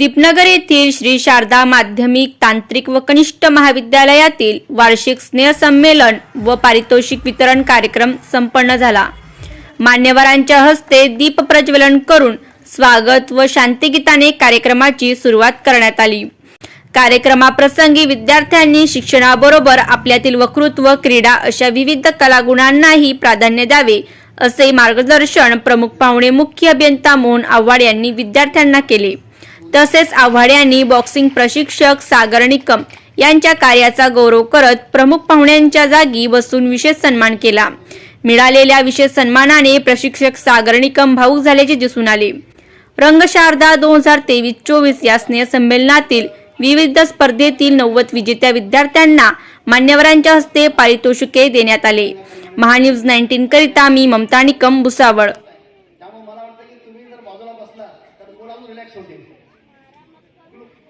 दीपनगर येथील श्री शारदा माध्यमिक तांत्रिक व कनिष्ठ महाविद्यालयातील वार्षिक स्नेहसंमेलन व पारितोषिक वितरण कार्यक्रम संपन्न झाला. मान्यवरांच्या हस्ते दीप प्रज्वलन करून स्वागत व शांतिगीताने कार्यक्रमाची सुरुवात करण्यात आली. कार्यक्रमाप्रसंगी विद्यार्थ्यांनी शिक्षणाबरोबर आपल्यातील वक्तृत्व क्रीडा अशा विविध कलागुणांनाही प्राधान्य द्यावे असे मार्गदर्शन प्रमुख पाहुणे मुख्य अभियंता मोहन आव्हाड यांनी विद्यार्थ्यांना केले. तसेच आव्हाड यांनी बॉक्सिंग प्रशिक्षक सागर निकम यांच्या कार्याचा गौरव करत प्रमुख पाहुण्यांच्या जागी बसून विशेष सन्मान केला. मिळालेल्या विशेष सन्मानाने प्रशिक्षक सागर निकम भाऊक झाल्याचे दिसून आले. रंगशारदा दोन हजार तेवीस चोवीस या स्नेहसंमेलनातील विविध स्पर्धेतील नव्वद विजेत्या विद्यार्थ्यांना मान्यवरांच्या हस्ते पारितोषिके देण्यात आले. महान्यूज नाईन्टीन करिता मी ममता निकम भुसावळ. Look.